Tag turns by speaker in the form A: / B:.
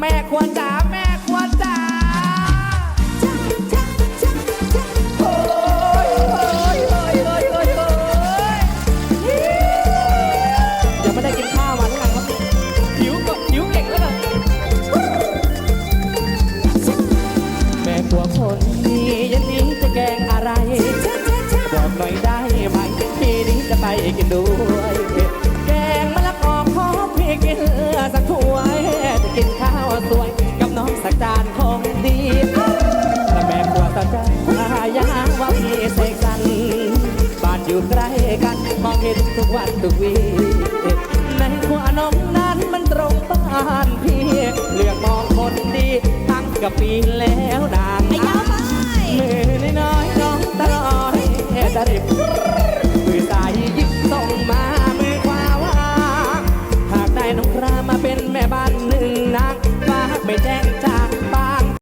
A: แม่ควรจ๋าแม่ควรจ๋าโอ้ยโอ้ยโอ้ยโอ้ยโอ้ยโอ้ยยังไม่ได้กินข้าวมาทั้งนั้นครับหิวก็หิวเก่งแล้วกันแม่ครัวคนนี้ยันนี้จะแกงอะไร บอกหน่อยได้ไหมทีนี้จะไปกินด้ายาว่าพี่ใส่กัน บ้านอยู่ใกล้กัน มองเห็นทุกวันทุกวีในหัวน้องนั้นมันตรงบ้านพี่ เลือกมองคนดีตั้งกับปีแล้วนางมือน้อยน้องตะลอยตะริบมือสายยิบส่งมามือขวาว่าหากได้น้องครามาเป็นแม่บ้าน